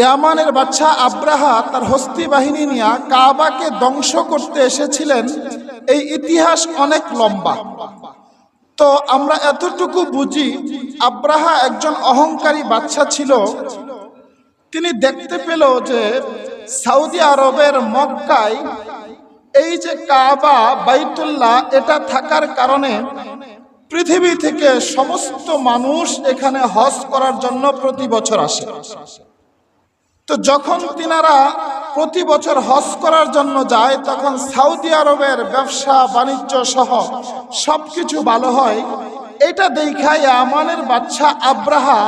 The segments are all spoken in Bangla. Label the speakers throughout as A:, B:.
A: ইয়ামানের বাচ্চা আব্রাহা তার হস্তি বাহিনী নিয়ে কাবাকে ধ্বংস করতে এসেছিলেন। এই ইতিহাস অনেক লম্বা। তো আমরা এতটুকু বুঝি আব্রাহা একজন অহংকারী বাচ্চা ছিল। তিনি দেখতে পেল যে সৌদি আরবের মক্কায় এই যে কাবা, বাইতুল্লাহ, এটা থাকার কারণে পৃথিবী থেকে সমস্ত মানুষ এখানে হজ করার জন্য প্রতি বছর আসে। তো যখন তিনারা প্রতি বছর হজ করার জন্য যায়, তখন সৌদি আরবের ব্যবসা, বাণিজ্য সহ সবকিছু ভালো হয়। এটা দেখায় আমানের বাচ্চা আব্রাহা,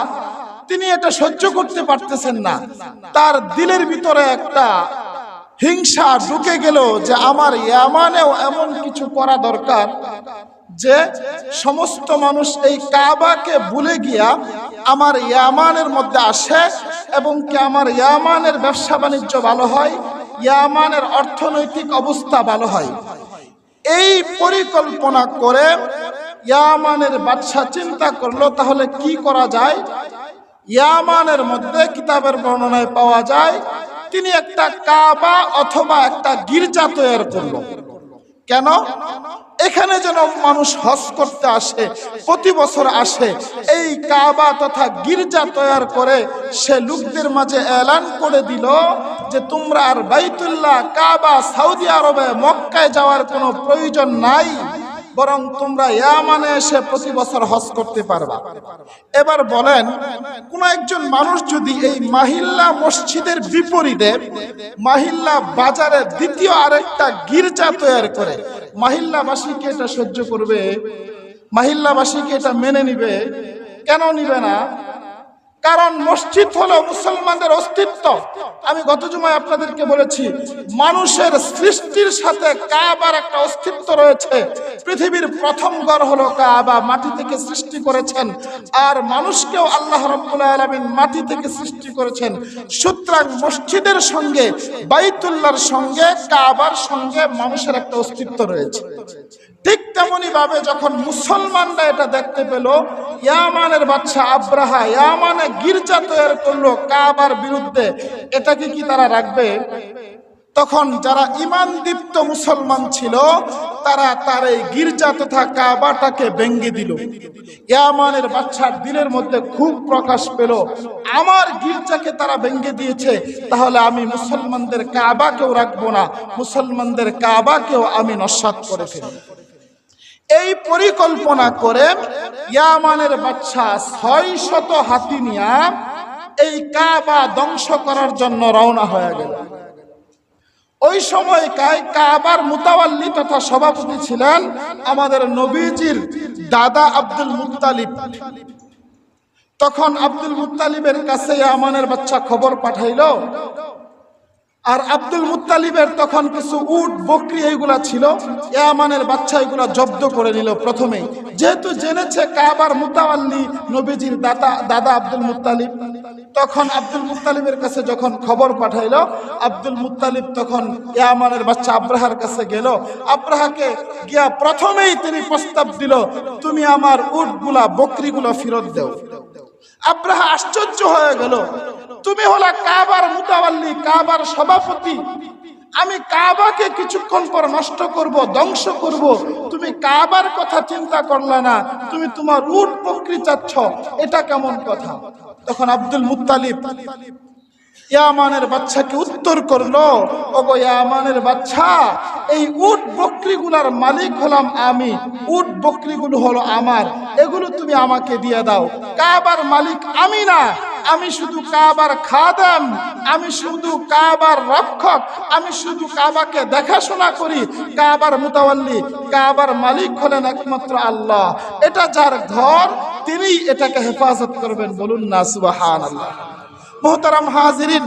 A: তিনি এটা সহ্য করতে পারতেছেন না। তার দিলের ভিতরে একটা হিংসা ঢুকে গেল যে আমার ইয়ামানেও এমন কিছু করা দরকার যে সমস্ত মানুষ এই কাবাকে ভুলে গিয়া আমার ইয়ামানের মধ্যে আসে এবং কি আমার ইয়ামানের ব্যবসা বাণিজ্য ভালো হয়? ইয়ামানের অর্থনৈতিক অবস্থা ভালো হয়। এই পরিকল্পনা করে ইয়ামানের বাদশা চিন্তা করল, তাহলে কি করা যায়? ইয়ামানের মধ্যে কিতাবের বর্ণনায় পাওয়া যায়, তিনি একটা কাবা অথবা একটা গির্জা তৈরি করল। কেন? এখানে যেন মানুষ হজ করতে আসে, প্রতি বছর আসে, এই কাবা তথা গির্জা তৈর করে সে লোকদের মাঝে এলান করে দিল যে তোমরা আর বাইতুল্লাহ কাবা সৌদি আরবে মক্কায় যাওয়ার কোনো প্রয়োজন নাই। বরং তোমরা ইয়ামানে এসে প্রতি বছর হজ করতে পারবা। এবার বলেন, কোন একজন মানুষ যদি এই মাহিল্লা মসজিদের বিপরীতে মাহিল্লা বাজারে দ্বিতীয় আরেকটা গির্জা তৈরি করে, মাহিল্লাবাসীকে এটা সহ্য করবে? মাহিল্লাবাসীকে এটা মেনে নিবে? কেন নিবে না? কারণ মসজিদ হলো মুসলমানদের অস্তিত্ব। আমি গত জুমায় আপনাদেরকে বলেছি, মানুষের সৃষ্টির সাথে কাবার একটা অস্তিত্ব রয়েছে। পৃথিবীর প্রথম ঘর হলো কাবা, মাটি থেকে সৃষ্টি করেছেন। আর মানুষকেও আল্লাহ রব্বুল আলমিন মাটি থেকে সৃষ্টি করেছেন। সুতরাং মসজিদের সঙ্গে, বাইতুল্লাহর সঙ্গে, কাবার সঙ্গে মানুষের একটা অস্তিত্ব রয়েছে। ঠিক তেমনি ভাবে যখন মুসলমানরা এটা দেখতে পেল ইয়ামানের বাচ্চা আব্রাহা, ইয়ামানে গির্জা তৈরি করল কাবার বিরুদ্ধে। এটাকে কি তারা রাখবে? তখন যারা ইমান দীপ্ত মুসলমান ছিল, তারা তার এই গির্জা তথা কাবাটাকে ভেঙ্গে দিল। ইয়ামানের বাচ্চার দিলের মধ্যে খুব প্রকাশ পেল, আমার গির্জাকে তারা ভেঙ্গে দিয়েছে, তাহলে আমি মুসলমানদের কাবাকেও রাখব না, মুসলমানদের কাবাকেও আমি নস্বাত করে ফেলব। এই পরিকল্পনা করে ইয়ামানের বাচ্চা ছয় শত হাতি নিয়া এই কাবা ধ্বংস করার জন্য রওনা হয়ে গেল। ওই সময় কায় কাবার মুতাওয়াল্লি তথা সভাপতি ছিলেন আমাদের নবীজির দাদা আব্দুল মুত্তালিব। তখন আব্দুল মুত্তালিবের কাছে ইয়ামানের বাচ্চা খবর পাঠাইলো আর আব্দুল মুতালিবের তখন কিছু উট, বকরি এইগুলা ছিল। ইয়ামানের বাচ্চা এগুলা জব্দ করে নিল প্রথমেই। যেহেতু জেনেছে কাবার মুতাওয়াল্লি নবীজির দাদা দাদা আব্দুল মুত্তালিব, তখন আব্দুল মুতালিবের কাছে যখন খবর পাঠাইলো, আব্দুল মুতালিব তখন ইয়ামানের বাচ্চা আব্রাহার কাছে গেল। আব্রাহাকে গিয়া প্রথমেই তিনি প্রস্তাব দিল, তুমি আমার উটগুলা, বকরিগুলো ফেরত দেও। আব্রাহা আশ্চর্য হয়ে গেল। তুমি হলা কাবার মুতাওয়াল্লি কাবার সভাপতি। আমি কাবাকে কিছুক্ষণ পর নষ্ট করব, ধ্বংস করব। তুমি কাবার কথা চিন্তা করলা না, তুমি তোমার উট বকরি চাচ্ছ, এটা কেমন কথা? তখন আব্দুল মুত্তালিব ইয়ামানের বাচ্চাকে উত্তর করল, ওগো ইয়ামানের বাচ্চা, এই উট বকরিগুলার মালিক হলাম আমি, উট বকরিগুলো হলো আমার, এগুলো তুমি আমাকে দিয়ে দাও। কাবার মালিক আমি না আমি শুধু কাবার খাদাম, আমি শুধু কাবার রক্ষক, আমি শুধু কাবাকে দেখাশোনা করি, কাবার মুতাওয়াল্লি, কাবার মালিক হলেন একমাত্র আল্লাহ। এটা যার ঘর তিনি এটাকে হেফাজত করবেন, বলুন না সুবাহান আল্লাহ মোহতারাম হাজিরিন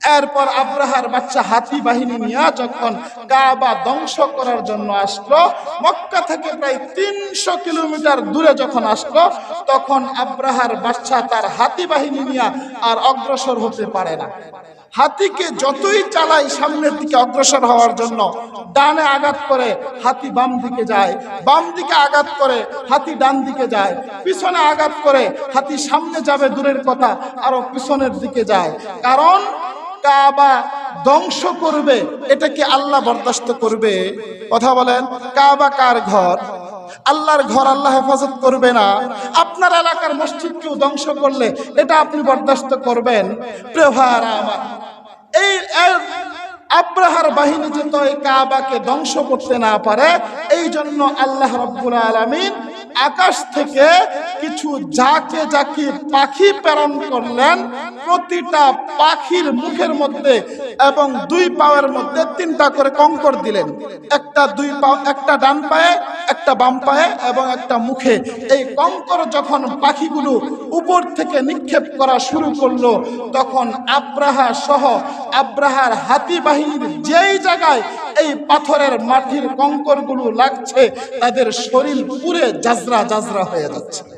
A: এরপর আব্রাহার বাচ্চা হাতি বাহিনী নিয়ে যখন কাবা ধ্বংস করার জন্য আসলো, মক্কা থেকে প্রায় তিনশো কিলোমিটার দূরে যখন আসলো, তখন আব্রাহার বাচ্চা তার হাতি বাহিনী নিয়ে আর অগ্রসর হতে পারে না। হাতিকে যতই চালাই সামনের দিকে অগ্রসর হওয়ার জন্য, ডানে আঘাত করে হাতি বাম দিকে যায়, বাম দিকে আঘাত করে হাতি ডান দিকে যায়, পিছনে আঘাত করে হাতি সামনে যাবে দূরের কথা, আরও পিছনের দিকে যায়। কারণ কাবা ধ্বংস করবে এটা কি আল্লাহ বরদাস্ত করবে। কথা বলেন, কাবা কার ঘর? আল্লাহর ঘর আল্লাহ হেফাজত করবে না। আপনার এলাকার মসজিদকেও ধ্বংস করলে এটা আপনি বরদাস্ত করবেন। প্রিয় ভাইয়ারা আমার, এই আব্রাহার বাহিনী যেন এই কাবাকে ধ্বংস করতে না পারে এই জন্য আল্লাহ রব্বুল আলামিন আকাশ থেকে কিছু যাকে যাকে পাখি প্রেরণ করলেন প্রতিটা পাখির মুখের মধ্যে এবং দুই পায়ের মধ্যে তিনটা করে কঙ্কর দিলেন। একটা দুই পা একটা ডান পায়ে, একটা বাম পায়ে এবং একটা মুখে। এই কঙ্কর যখন পাখিগুলো উপর থেকে নিক্ষেপ করা শুরু করল, তখন আব্রাহা সহ আব্রাহার হাতি বাহিনীর যেই জায়গায় এই পাথরের মাটির কঙ্করগুলো লাগছে, তাদের শরীর পুরে জাজরা জাজরা হয়ে যাচ্ছে।